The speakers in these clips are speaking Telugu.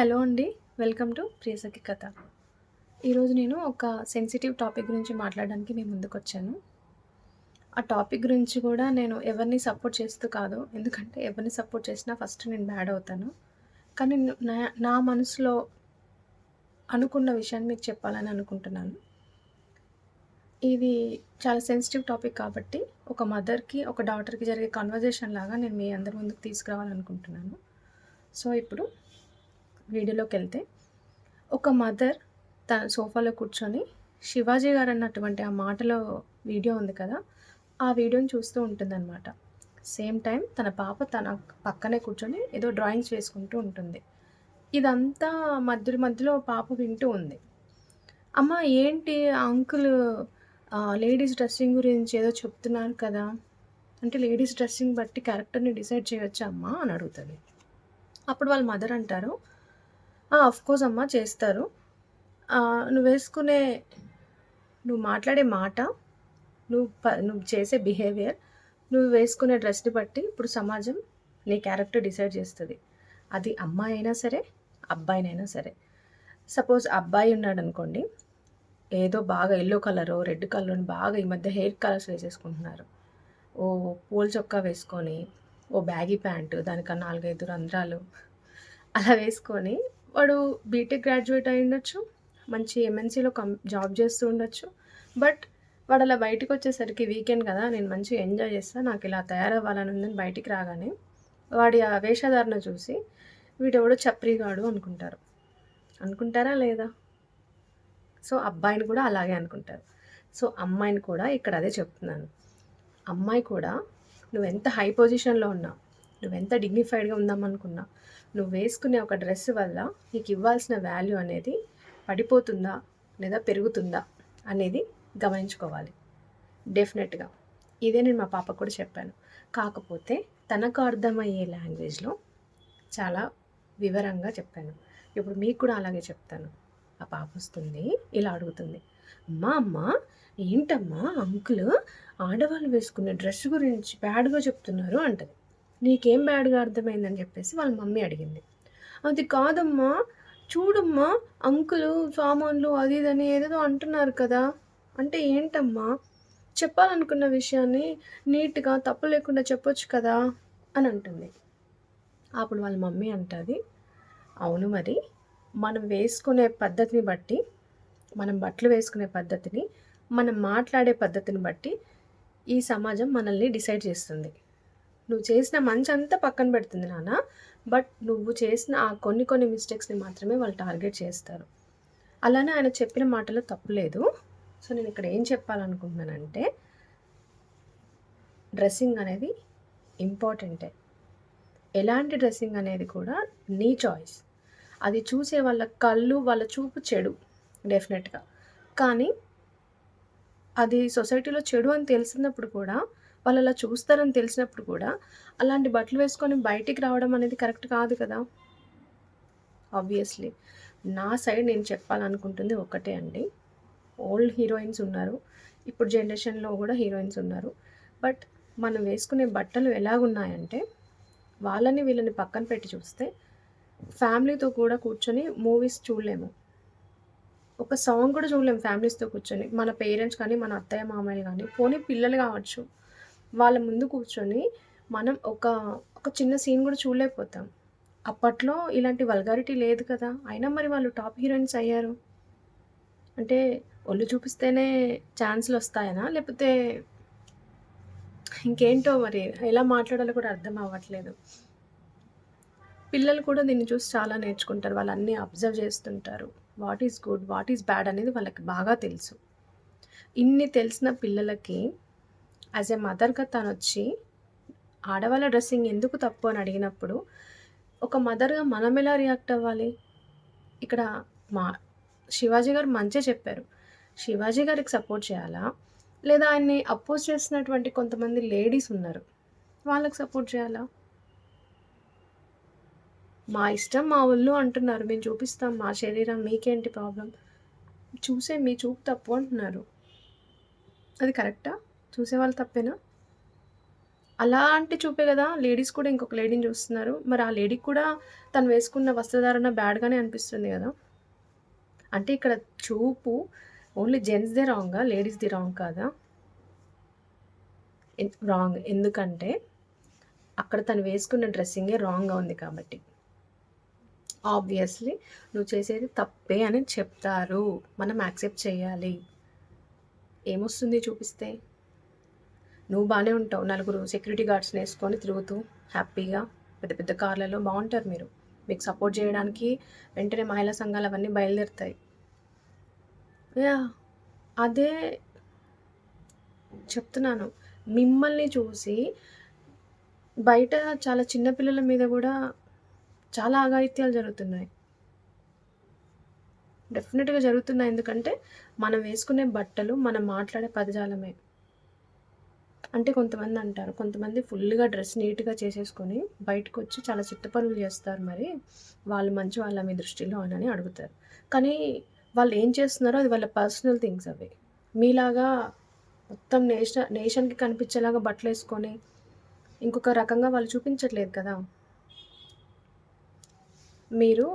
హలో అండి. వెల్కమ్ టు ప్రియసఖి కథ. ఈరోజు నేను ఒక సెన్సిటివ్ టాపిక్ గురించి మాట్లాడడానికి మీ ముందుకొచ్చాను. ఆ టాపిక్ గురించి కూడా నేను ఎవరిని సపోర్ట్ చేస్తూ కాదు. ఎందుకంటే ఎవరిని సపోర్ట్ చేసినా ఫస్ట్ నేను బ్యాడ్ అవుతాను. కానీ నా నా మనసులో అనుకున్న విషయాన్ని మీకు చెప్పాలని అనుకుంటున్నాను. ఇది చాలా సెన్సిటివ్ టాపిక్ కాబట్టి ఒక మదర్‌కి, ఒక డాటర్‌కి జరిగే కన్వర్జేషన్ లాగా నేను మీ అందరి ముందుకు తీసుకురావాలనుకుంటున్నాను. సో, ఇప్పుడు వీడియోలోకి వెళ్తే ఒక మదర్ తన సోఫాలో కూర్చొని శివాజీ గారన్నటువంటి ఆ మాటలో వీడియో ఉంది కదా! ఆ వీడియోని చూస్తూ ఉంటుందనమాట. సేమ్ టైం తన పాప తన పక్కనే కూర్చొని ఏదో డ్రాయింగ్స్ వేసుకుంటూ ఉంటుంది. ఇదంతా మధ్యలో మధ్యలో పాప వింటూ ఉంది. అమ్మ ఏంటి ఆ అంకుల్ లేడీస్ డ్రెస్సింగ్ గురించి ఏదో చెప్తున్నారు కదా! అంటే లేడీస్ డ్రెస్సింగ్ బట్టి క్యారెక్టర్‌ని డిసైడ్ చేయొచ్చా అమ్మా? అని అడుగుతుంది అప్పుడు వాళ్ళ మదర్ అంటారు, ఆఫ్‌కోర్స్ అమ్మా చేస్తారు. నువ్వు వేసుకునే నువ్వు మాట్లాడే మాట, నువ్వు ప నువ్వు చేసే బిహేవియర్, నువ్వు వేసుకునే డ్రెస్‌ని బట్టి ఇప్పుడు సమాజం నీ క్యారెక్టర్ డిసైడ్ చేస్తుంది అది అమ్మాయి అయినా సరే, అబ్బాయినైనా సరే. సపోజ్ అబ్బాయి ఉన్నాడనుకోండి, ఏదో బాగా ఎల్లో కలరు రెడ్ కలర్ బాగా ఈ మధ్య హెయిర్ కలర్స్ వేసేసుకుంటున్నారు. ఓ పూల్ చొక్కా వేసుకొని, ఓ బ్యాగీ ప్యాంటు దానికి 4, 5 రంధ్రాలు అలా వేసుకొని వాడు బీటెక్ గ్రాడ్యుయేట్ అయ్యుండొచ్చు. మంచి ఎంఎన్‌సీలో కం జాబ్ చేస్తూ ఉండొచ్చు. బట్ వాడు అలా బయటికొచ్చేసరికి వీకెండ్ కదా! నేను మంచిగా ఎంజాయ్ చేస్తా. ఇలా తయారవ్వాలని ఉందని బయటికి రాగానే, వాడి ఆ వేషధారణ చూసి వీడెవడో చప్రీగాడు అనుకుంటారు. అనుకుంటారా లేదా? సో, అబ్బాయిని కూడా అలాగే అనుకుంటారు. సో, అమ్మాయిని కూడా ఇక్కడ అదే చెప్తున్నాను. అమ్మాయి కూడా నువ్వెంత హై పొజిషన్‌లో ఉన్నావు నువ్వెంత డిగ్నిఫైడ్‌గా ఉందామనుకున్నా, నువ్వు వేసుకునే ఒక డ్రెస్ వల్ల నీకు ఇవ్వాల్సిన వాల్యూ అనేది పడిపోతుందా? లేదా పెరుగుతుందా? అనేది గమనించుకోవాలి. డెఫినెట్‌గా. ఇదే నేను మా పాపకు కూడా చెప్పాను. కాకపోతే తనకు అర్థమయ్యే లాంగ్వేజ్‌లో చాలా వివరంగా చెప్పాను. ఇప్పుడు మీకు కూడా అలాగే చెప్తాను. ఆ పాప వస్తుంది ఇలా అడుగుతుంది. "అమ్మా! అమ్మ ఏంటమ్మా అంకుల్ ఆడవాళ్ళు వేసుకునే డ్రెస్ గురించి బ్యాడ్‌గా చెప్తున్నారు" అంటది. "నీకేం బ్యాడ్‌గా అర్థమైందని" చెప్పేసి వాళ్ళ మమ్మీ అడిగింది. "అది కాదమ్మా! చూడమ్మా అంకులు సామాన్లు అది ఇదని ఏదేదో అంటున్నారు కదా! అంటే ఏంటమ్మా? చెప్పాలనుకున్న విషయాన్ని నీట్‌గా తప్పు లేకుండా చెప్పొచ్చు కదా!" అని అంటుంది. అప్పుడు వాళ్ళ మమ్మీ అంటుంది "అవును మరి. మనం వేసుకునే పద్ధతిని బట్టి, మనం బట్టలు వేసుకునే పద్ధతిని, మనం మాట్లాడే పద్ధతిని బట్టి ఈ సమాజం మనల్ని డిసైడ్ చేస్తుంది. నువ్వు చేసిన మంచంతా పక్కన పెడుతుంది నాన్న. బట్ నువ్వు చేసిన ఆ కొన్ని కొన్ని మిస్టేక్స్‌ని మాత్రమే వాళ్ళు టార్గెట్ చేస్తారు. అలానే ఆయన చెప్పిన మాటలో తప్పు లేదు. సో, ఇక్కడ ఏం చెప్పాలనుకుంటున్నానంటే డ్రెస్సింగ్ అనేది ఇంపార్టెంటే. ఎలాంటి డ్రెస్సింగ్ అనేది కూడా నీ చాయిస్. అది చూసే వాళ్ళ కళ్ళు, వాళ్ళ చూపు చెడు డెఫినెట్‌గా. కానీ అది సొసైటీలో చెడు అని తెలిసినప్పుడు కూడా, వాళ్ళు అలా చూస్తారని తెలిసినప్పుడు కూడా, అలాంటి బట్టలు వేసుకొని బయటికి రావడం అనేది కరెక్ట్ కాదు కదా! ఆబ్వియస్‌లీ. నా సైడ్ నేను చెప్పాలనుకుంటుంది ఒక్కటే అండి. ఓల్డ్ హీరోయిన్స్ ఉన్నారు. ఇప్పుడు జనరేషన్‌లో కూడా హీరోయిన్స్ ఉన్నారు. బట్ మనం వేసుకునే బట్టలు ఎలాగున్నాయంటే, వాళ్ళని వీళ్ళని పక్కన పెట్టి చూస్తే, ఫ్యామిలీతో కూడా కూర్చొని మూవీస్ చూడలేము. ఒక సాంగ్ కూడా చూడలేము ఫ్యామిలీస్‌తో కూర్చొని. మన పేరెంట్స్ కానీ, మన అత్తయ్య, మామయ్యలు కానీ పోనీ పిల్లలు కావచ్చు. వాళ్ళ ముందు కూర్చొని మనం ఒక, ఒక చిన్న సీన్ కూడా చూడలేకపోతాం. అప్పట్లో ఇలాంటి వల్గారిటీ లేదు కదా! అయినా మరి వాళ్ళు టాప్ హీరోయిన్స్ అయ్యారు. అంటే ఒళ్ళు చూపిస్తేనే ఛాన్స్‌లొస్తాయనా? లేకపోతే ఇంకేంటో మరి ఎలా మాట్లాడాలో కూడా అర్థం అవ్వట్లేదు. పిల్లలు కూడా దీన్ని చూసి చాలా నేర్చుకుంటారు. వాళ్ళన్నీ అబ్జర్వ్ చేస్తుంటారు. What is good, what is bad అనేది వాళ్ళకి బాగా తెలుసు. ఇన్ని తెలిసిన పిల్లలకి యాజ్ ఎ మదర్‌గా తనొచ్చి ఆడవాళ్ళ డ్రెస్సింగ్ ఎందుకు తప్పు అని అడిగినప్పుడు, ఒక మదర్‌గా మనం ఎలా రియాక్ట్ అవ్వాలి? ఇక్కడ మా శివాజీ గారు మంచే చెప్పారు. శివాజీ గారికి సపోర్ట్ చేయాలా? లేదా ఆయన్ని అపోజ్ చేస్తున్నటువంటి కొంతమంది లేడీస్ ఉన్నారు. వాళ్ళకి సపోర్ట్ చేయాలా? మా ఇష్టం మా ఒళ్ళు అంటున్నారు. మేము చూపిస్తాం మా శరీరం మీకేంటి ప్రాబ్లం చూసే మీ చూపు తప్పు అంటున్నారు. అది కరెక్టా? చూసేవాళ్ళు తప్పేనా? అలాంటి చూపే కదా లేడీస్ కూడా ఇంకొక లేడీని చూస్తున్నారు. మరి ఆ లేడీకి కూడా తను వేసుకున్న వస్త్రధారణ బ్యాడ్‌గానే అనిపిస్తుంది కదా అంటే ఇక్కడ చూపు ఓన్లీ జెంట్స్‌దే రాంగా? లేడీస్‌ది రాంగ్ కాదా? రాంగ్. ఎందుకంటే అక్కడ తను వేసుకున్న డ్రెస్సింగే రాంగ్‌గా ఉంది కాబట్టి. ఆబ్వియస్‌లీ నువ్వు చేసేది తప్పే అని చెప్తారు. మనం యాక్సెప్ట్ చేయాలి. ఏమొస్తుంది చూపిస్తే? నువ్వు బాగానే ఉంటావు. నలుగురు సెక్యూరిటీ గార్డ్స్ని వేసుకొని తిరుగుతూ హ్యాపీగా పెద్ద పెద్ద కార్‌లలో బాగుంటారు మీరు. మీకు సపోర్ట్ చేయడానికి వెంటనే మహిళా సంఘాలు అవన్నీ బయలుదేరుతాయి. యా అదే చెప్తున్నాను. మిమ్మల్ని చూసి బయట చాలా చిన్నపిల్లల మీద కూడా చాలా అఘాయిత్యాలు జరుగుతున్నాయి. డెఫినెట్గా జరుగుతున్నాయి. ఎందుకంటే మనం వేసుకునే బట్టలు, మనం మాట్లాడే పదజాలమే. అంటే కొంతమంది అంటారు కొంతమంది ఫుల్‌గా డ్రెస్ నీట్‌గా చేసేసుకొని బయటకొచ్చి చాలా చిత్త పనులు చేస్తారు మరి. వాళ్ళు మంచి వాళ్ళ మీ దృష్టిలో అని అడుగుతారు. కానీ వాళ్ళు ఏం చేస్తున్నారో అది వాళ్ళ పర్సనల్ థింగ్స్ అవి. మీలాగా మొత్తం నేష నేషన్‌కి కనిపించేలాగా బట్టలు వేసుకొని ఇంకొక రకంగా వాళ్ళు చూపించట్లేదు కదా! మీరు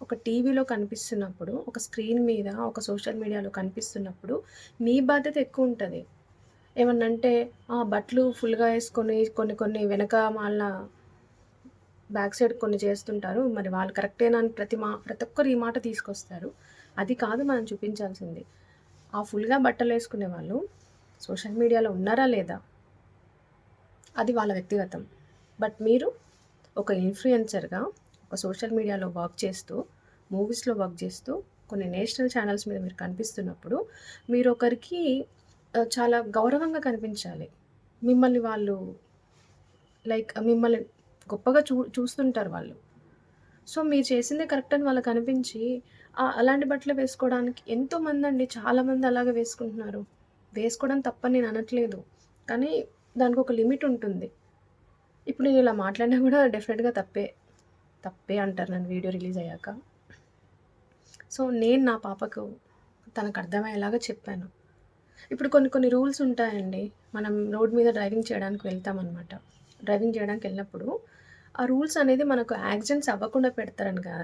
ఒక టీవీలో కనిపిస్తున్నప్పుడు, ఒక స్క్రీన్ మీద, ఒక సోషల్ మీడియాలో కనిపిస్తున్నప్పుడు మీ బాధ్యత ఎక్కువ ఉంటుంది ఏమన్నంటే ఆ! బట్టలు ఫుల్‌గా వేసుకొని కొన్ని కొన్ని వెనక వాళ్ళ బ్యాక్ సైడ్ కొన్ని చేస్తుంటారు. మరి వాళ్ళు కరెక్టేనా అని ప్రతి మా ప్రతి ఒక్కరు ఈ మాట తీసుకొస్తారు. అది కాదు మనం చూపించాల్సింది. ఆ ఫుల్‌గా బట్టలు వేసుకునే వాళ్ళు సోషల్ మీడియాలో ఉన్నారా లేదా? అది వాళ్ళ వ్యక్తిగతం. బట్ మీరు ఒక ఇన్‌ఫ్లుయెన్సర్‌గా ఒక సోషల్ మీడియాలో వర్క్ చేస్తూ, మూవీస్‌లో వర్క్ చేస్తూ, కొన్ని నేషనల్ ఛానల్స్ మీద మీరు కనిపిస్తున్నప్పుడు మీరొకరికి ఒకరికి చాలా గౌరవంగా కనిపించాలి. మిమ్మల్ని వాళ్ళు లైక్ మిమ్మల్ని గొప్పగా చూ చూస్తుంటారు వాళ్ళు. సో, మీరు చేసిందే కరెక్ట్ అని వాళ్ళకి అనిపించి అలాంటి బట్టలు వేసుకోవడానికి ఎంతోమందండి చాలామంది అలాగే వేసుకుంటున్నారు. వేసుకోవడం తప్పని నేను అనట్లేదు. కానీ దానికి ఒక లిమిట్ ఉంటుంది. ఇప్పుడు నేను ఇలా మాట్లాడినా కూడా డెఫినెట్గా తప్పే. తప్పే అంటారు నన్ను వీడియో రిలీజ్ అయ్యాక. సో, నేను నా పాపకు తనకు అర్థమయ్యేలాగా చెప్పాను. ఇప్పుడు కొన్ని కొన్ని రూల్స్ ఉంటాయండి. మనం రోడ్ మీద డ్రైవింగ్ చేయడానికి వెళ్తామనమాట. డ్రైవింగ్ చేయడానికి వెళ్ళినప్పుడు ఆ రూల్స్ అనేది మనకు యాక్సిడెంట్స్ అవ్వకుండా పెడతారని కా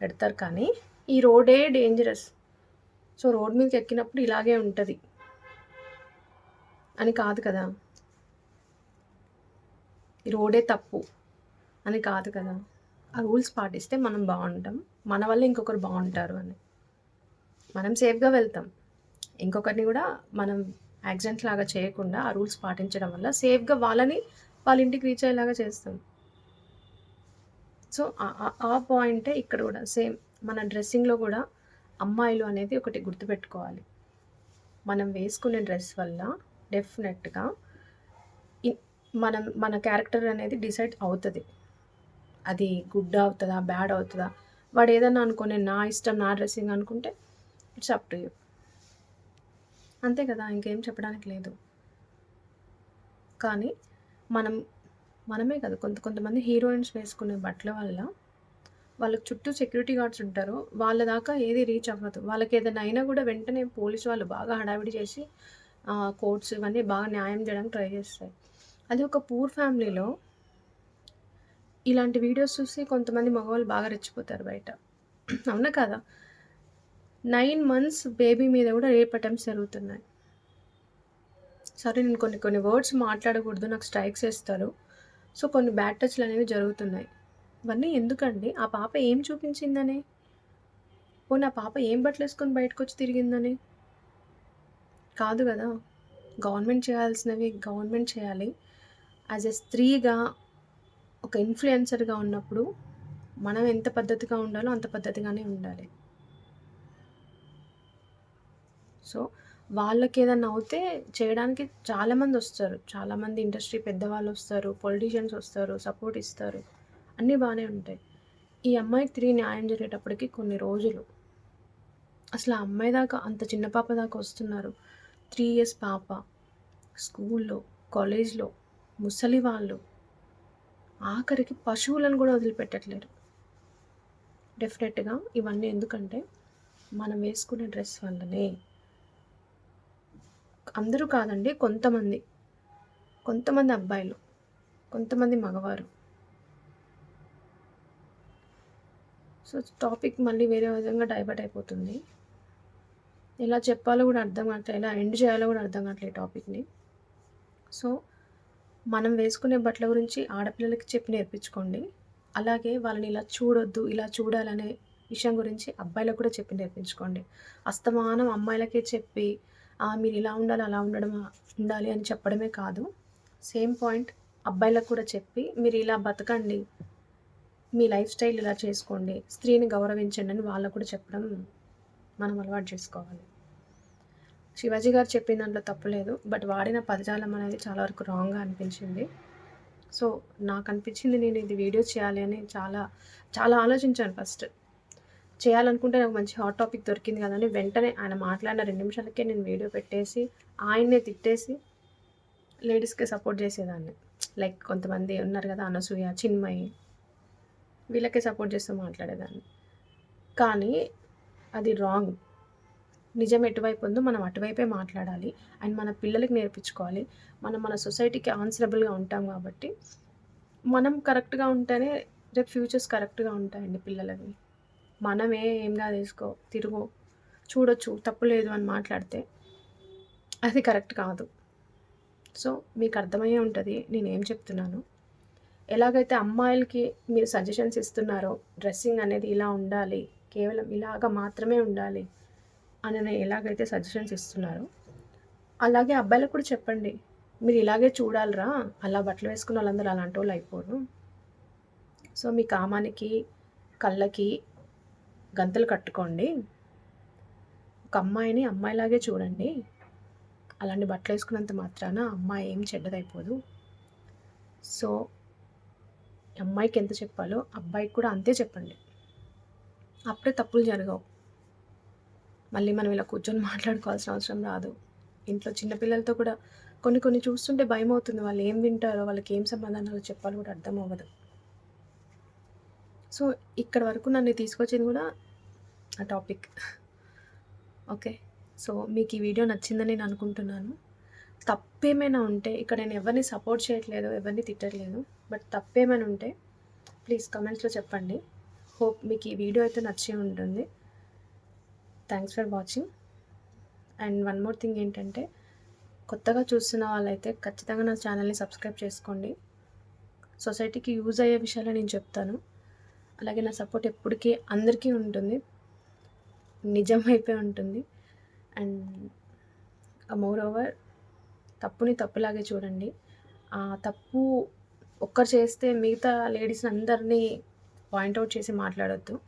పెడతారు కానీ ఈ రోడే డేంజరస్. సో, రోడ్ మీదకి ఎక్కినప్పుడు ఇలాగే ఉంటుంది అని కాదు కదా! ఈ రోడే తప్పు అని కాదు కదా! ఆ రూల్స్ పాటిస్తే మనం బాగుంటాం మన వల్ల ఇంకొకరు బాగుంటారు అని. మనం సేఫ్‌గా వెళ్తాం. ఇంకొకరిని కూడా మనం యాక్సిడెంట్ లాగా చేయకుండా ఆ రూల్స్ పాటించడం వల్ల సేఫ్‌గా వాళ్ళని వాళ్ళ ఇంటికి రీచ్ అయ్యేలాగా చేస్తాం. సో, ఆ పాయింటే ఇక్కడ కూడా సేమ్ మన డ్రెస్సింగ్‌లో కూడా అమ్మాయిలు అనేది ఒకటి గుర్తుపెట్టుకోవాలి. మనం వేసుకునే డ్రెస్ వల్ల డెఫినెట్‌గా మనం మన క్యారెక్టర్ అనేది డిసైడ్ అవుతుంది అది గుడ్ అవుతుందా బ్యాడ్ అవుతుందా వాడు ఏదన్నా అనుకునే నా ఇష్టం నా డ్రెస్సింగ్ అనుకుంటే ఇట్స్ అప్ టు యూ. అంతే కదా! ఇంకేం చెప్పడానికి లేదు. కానీ మనం మనమే కాదు కొంత కొంతమంది హీరోయిన్స్ వేసుకునే బట్టల వల్ల వాళ్ళకి చుట్టూ సెక్యూరిటీ గార్డ్స్ ఉంటారు. వాళ్ళ దాకా ఏది రీచ్ అవ్వదు. వాళ్ళకి ఏదైనా అయినా కూడా వెంటనే పోలీసు వాళ్ళు బాగా హడావిడి చేసి కోర్ట్స్ ఇవన్నీ బాగా న్యాయం చేయడానికి ట్రై చేస్తాయి. అది ఒక పూర్ ఫ్యామిలీలో ఇలాంటి వీడియోస్ చూసి కొంతమంది మగవాళ్ళు బాగా రెచ్చిపోతారు బయట. అవునా కాదా? నైన్ మంత్స్ బేబీ మీద కూడా రేప్ అటెంప్ట్స్ జరుగుతున్నాయి. సరే నేను కొన్ని కొన్ని వర్డ్స్ మాట్లాడకూడదు. నాకు స్ట్రైక్స్ వేస్తారు సో, కొన్ని బ్యాడ్ టచ్‌లనేవి జరుగుతున్నాయి. ఇవన్నీ ఎందుకండి? ఆ పాప ఏం చూపించిందని? పోనీ ఆ పాప ఏం బట్టలు వేసుకొని బయటకొచ్చి తిరిగిందని? కాదు కదా గవర్నమెంట్ చేయాల్సినవి గవర్నమెంట్ చేయాలి. యాజ్ ఎ స్త్రీగా ఒక ఇన్‌ఫ్లుయెన్సర్‌గా ఉన్నప్పుడు మనం ఎంత పద్ధతిగా ఉండాలో అంత పద్ధతిగానే ఉండాలి. సో, వాళ్ళకి ఏదన్నా అవుతే చేయడానికి చాలామంది వస్తారు చాలామంది ఇండస్ట్రీ పెద్దవాళ్ళు వస్తారు పొలిటీషియన్స్ వస్తారు. సపోర్ట్ ఇస్తారు. అన్నీ బాగానే ఉంటాయి. ఈ అమ్మాయికి తిరిగి న్యాయం జరిగేటప్పటికి కొన్ని రోజులు. అసలు ఆ అమ్మాయి దాకా అంత చిన్న పాప దాకా వస్తున్నారు. త్రీ ఇయర్స్ పాప. స్కూల్లో, కాలేజ్‌లో ముసలి వాళ్ళు. ఆఖరికి పశువులను కూడా వదిలిపెట్టట్లేరు. డెఫినెట్‌గా ఇవన్నీ ఎందుకంటే మనం వేసుకునే డ్రెస్ వల్లనే. అందరూ కాదండి కొంతమంది. కొంతమంది అబ్బాయిలు. కొంతమంది మగవారు. సో టాపిక్ మళ్ళీ వేరే విధంగా డైవర్ట్ అయిపోతుంది. ఎలా చెప్పాలో కూడా అర్థం కావట్లేదు ఎలా ఎండ్ చేయాలో కూడా అర్థం కావట్లేదు టాపిక్ని. సో మనం వేసుకునే బట్టల గురించి ఆడపిల్లలకి చెప్పి నేర్పించుకోండి. అలాగే వాళ్ళని ఇలా చూడొద్దు ఇలా చూడాలనే విషయం గురించి అబ్బాయిలకు కూడా చెప్పి నేర్పించుకోండి. అస్తమానం అమ్మాయిలకే చెప్పి మీరు ఇలా ఉండాలి అలా ఉండడం ఉండాలి అని చెప్పడమే కాదు. సేమ్ పాయింట్ అబ్బాయిలకు కూడా చెప్పి మీరు ఇలా బతకండి మీ లైఫ్ స్టైల్ ఇలా చేసుకోండి స్త్రీని గౌరవించండి అని వాళ్ళకు కూడా చెప్పడం మనం అలవాటు చేసుకోవాలి. శివాజీ గారు చెప్పిన దాంట్లో తప్పులేదు బట్ వాడిన పదజాలం అనేది చాలా వరకు రాంగ్గా అనిపించింది. సో నాకు అనిపించింది నేను ఇది వీడియో చేయాలి అని చాలా చాలా ఆలోచించాను ఫస్ట్ చేయాలనుకుంటే నాకు మంచి హాట్ టాపిక్ దొరికింది కదని వెంటనే ఆయన మాట్లాడిన రెండు నిమిషాలకే నేను వీడియో పెట్టేసి ఆయన్నే తిట్టేసి లేడీస్కి సపోర్ట్ చేసేదాన్ని. లైక్ కొంతమంది ఉన్నారు కదా అనసూయ చిన్మయి వీళ్ళకే సపోర్ట్ చేస్తూ మాట్లాడేదాన్ని. కానీ అది రాంగ్ నిజం ఎటువైపు ఉందో మనం అటువైపే మాట్లాడాలి. అండ్ మన పిల్లలకి నేర్పించుకోవాలి. మనం మన సొసైటీకి ఆన్సరబుల్గా ఉంటాం కాబట్టి మనం కరెక్ట్గా ఉంటేనే రేపు ఫ్యూచర్స్ కరెక్ట్గా ఉంటాయండి పిల్లలవి. మనమే ఏం కాదు వేసుకో తిరుగు. చూడొచ్చు తప్పు లేదు అని మాట్లాడితే అది కరెక్ట్ కాదు. సో మీకు అర్థమయ్యే ఉంటుంది నేను ఏం చెప్తున్నాను. ఎలాగైతే అమ్మాయిలకి మీరు సజెషన్స్ ఇస్తున్నారో డ్రెస్సింగ్ అనేది ఇలా ఉండాలి కేవలం ఇలాగ మాత్రమే ఉండాలి అని ఎలాగైతే సజెషన్స్ ఇస్తున్నారో అలాగే అబ్బాయిలకు కూడా చెప్పండి. మీరు ఇలాగే చూడాలరా అలా బట్టలు వేసుకున్న వాళ్ళందరూ అలాంటి వాళ్ళు అయిపోరు. సో మీ కామానికి కళ్ళకి గంతలు కట్టుకోండి. ఒక అమ్మాయిని అమ్మాయిలాగే చూడండి. అలాంటి బట్టలు వేసుకున్నంత మాత్రాన అమ్మాయి ఏం చెడ్డదైపోదు. సో అమ్మాయికి ఎంత చెప్పాలో అబ్బాయికి కూడా అంతే చెప్పండి. అప్పుడే తప్పులు జరగవు. మళ్ళీ మనం ఇలా కూర్చొని మాట్లాడుకోవాల్సిన అవసరం రాదు. ఇంట్లో చిన్నపిల్లలతో కూడా కొన్ని కొన్ని చూస్తుంటే భయం అవుతుంది వాళ్ళు ఏం వింటారో వాళ్ళకి ఏం సమాధానాలు చెప్పాలో కూడా అర్థం అవ్వదు సో ఇక్కడ వరకు నన్ను తీసుకొచ్చింది కూడా ఆ టాపిక్ ఓకే సో మీకు ఈ వీడియో నచ్చిందని నేను అనుకుంటున్నాను. తప్పేమైనా ఉంటే ఇక్కడ నేను ఎవరిని సపోర్ట్ చేయట్లేదు ఎవరిని తిట్టట్లేదు బట్ తప్పేమైనా ఉంటే ప్లీజ్ కమెంట్స్లో చెప్పండి. హోప్ మీకు ఈ వీడియో అయితే నచ్చి ఉంటుంది. Thanks for watching and one more thing ఏంటంటే కొత్తగా చూస్తున్న వాళ్ళైతే ఖచ్చితంగా నా ఛానల్ని సబ్స్క్రైబ్ చేసుకోండి. సొసైటీకి యూజ్ అయ్యే విషయాలు నేను చెప్తాను. అలాగే నా సపోర్ట్ ఎప్పటికీ అందరికీ ఉంటుంది. నిజం అయిపోయి ఉంటుంది. అండ్ మోర్ ఓవర్ తప్పుని తప్పులాగే చూడండి. ఆ తప్పు ఒక్కరు చేస్తే మిగతా లేడీస్ని అందరినీ పాయింట్అవుట్ చేసి మాట్లాడొద్దు.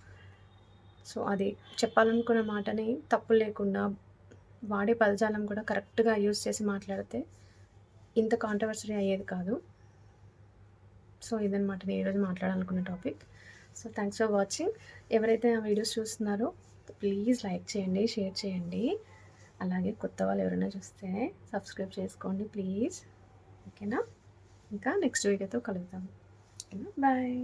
సో అది చెప్పాలనుకున్న మాటని తప్పు లేకుండా వాడే పదజాలం కూడా కరెక్ట్గా యూస్ చేసి మాట్లాడితే ఇంత కాంట్రవర్సరీ అయ్యేది కాదు. సో ఇదనమాట నేను ఈరోజు మాట్లాడాలనుకున్న topic so thanks for watching ఎవరైతే ఆ వీడియోస్ చూస్తున్నారో ప్లీజ్ లైక్ చేయండి షేర్ చేయండి. అలాగే కొత్త వాళ్ళు ఎవరైనా చూస్తే సబ్స్క్రైబ్ చేసుకోండి ప్లీజ్ ఓకేనా ఇంకా నెక్స్ట్ వీడియోతో కలుగుతాము ఓకేనా బాయ్